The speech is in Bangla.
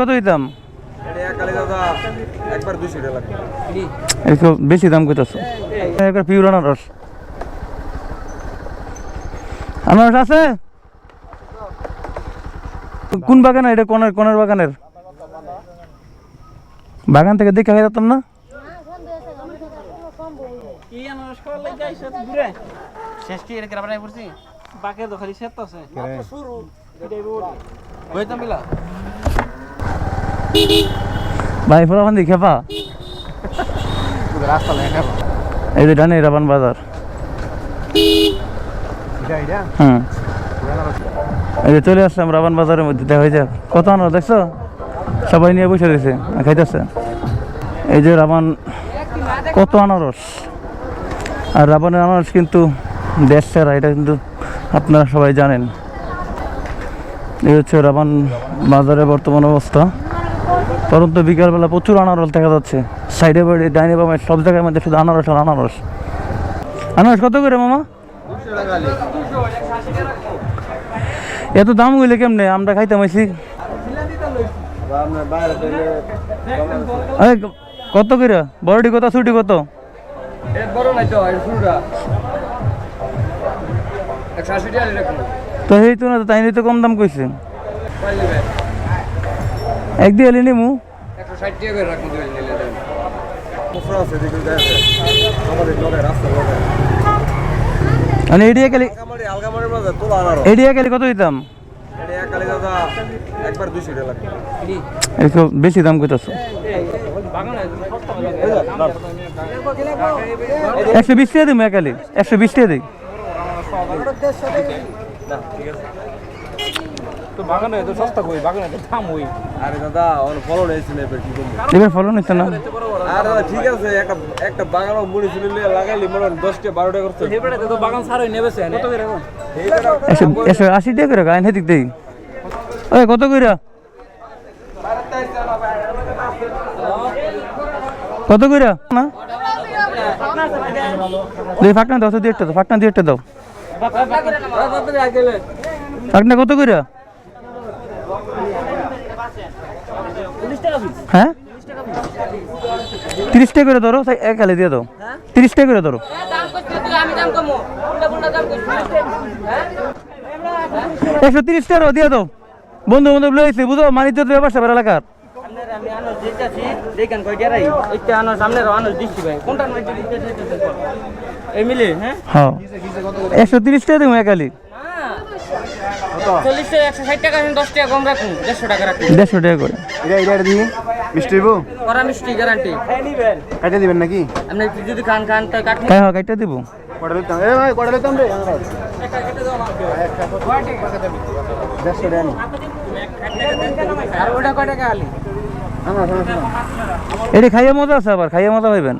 কত দিতাম? এটা একালি দাদা একবার দুশো টাকা লাগবে একটু বেশি দাম কইতাছ। একবার পিওর আনারস। আনারস আছে? কোন বাগান এটা? কোনের কোনের বাগানের? বাগান থেকে দেখে খাই যেতাম না শেষ কি? পড়ছি? বাকে তো সেট আছে। শুরু। এটাই বল হইতাম বিলা ভাই, ফোলা ফান্দি খেপা? রাস্তা এই যে ডানে রাবান বাজার। হুম এই যে চলে আসলাম রাবান বাজারের মধ্যে, দেখা যায় কত আনারস দেখছ? সবাই নিয়ে বসে রয়েছে, খাইতেছে। এই যে রাবান, কত আনারস। আর রাবানের আনারস কিন্তু দেশ সেরা, এটা কিন্তু আপনারা সবাই জানেন। এই হচ্ছে রাবান বাজারের বর্তমান অবস্থা। পরন্ত বিকালবেলা প্রচুর আনারস দেখা যাচ্ছে। সাইডে বাড়ি, ডাইনে বামে, সব জায়গার মধ্যে শুধু আনারস আর আনারস। আনারস কত করে মামা? এত দাম হইলে কেমনে? আমরা থেকে আরে, কত করে? বড়টি কত ছুটি কত? তো সেই তো না তাই তো কম দাম কইছে। এক দিয়ে এলি নিমু। একশো ষাট টাকা করে রাখুন দিবেন নিলে দেন। মুফরা আছে দেখুন দেখে আমাদের লগে রাস্তা লগে মানে এডিয়া এডিয়া কত দিতাম? বেশি দাম কইতাছ। একশো বিশ টাকা দিম একালি একশো বিশ টাকা দিই। তো বাগানে তো সস্তা কই? বাগানে তো দাম হই আরে দাদা ওর ফলন হয়েছিল এবার কি করব? এবার ফলো নিচ্ছে না? আর দাদা ঠিক আছে একটা একটা বাগান মুড়ি ছিল লাগাইলি মনে দশটা বারোটা করতে হেবেড়ে তো বাগান সারই নেবেছে কত করে টাকা হেদিক দেই। ওই কত করে কত করে না? দুই ফাটনা দাও তো দুই একটা দাও ফাটনা দুই একটা দাও। ফাটনা কত করে হ্যাঁ তিরিশ টাকা করে ধরো এক হালে দিয়ে দাও তিরিশ টাকা করে ধরো হ্যাঁ একশো তিরিশ টাকা দিয়ে দাও বন্ধু বান্ধব লইছি বুঝো মানিজ্য ব্যাপার স্যাপার এলাকার হ্যাঁ হ্যাঁ একশো তিরিশ টাকা দেবো একালি চল্লিশ টাকা একশো ষাট টাকা দশ টাকা কম রাখুন দেড়শো টাকা রাখুন। দেড়শো টাকা করে। এটা এটা এটা দিয়ে মিষ্টি হইব? করা মিষ্টি গ্যারান্টি কাটে দিবেন নাকি? আপনি যদি খান খান তাই কাটুন। হ্যাঁ হ্যাঁ দিব। কটা লইতাম। এ ভাই কটা লইতাম রে। দেড়শো টাকা নি। আর ওটা কয় টাকা আলি? আমার খাইয়ে মজা আছে আবার খাইয়ে মজা পাইবেন।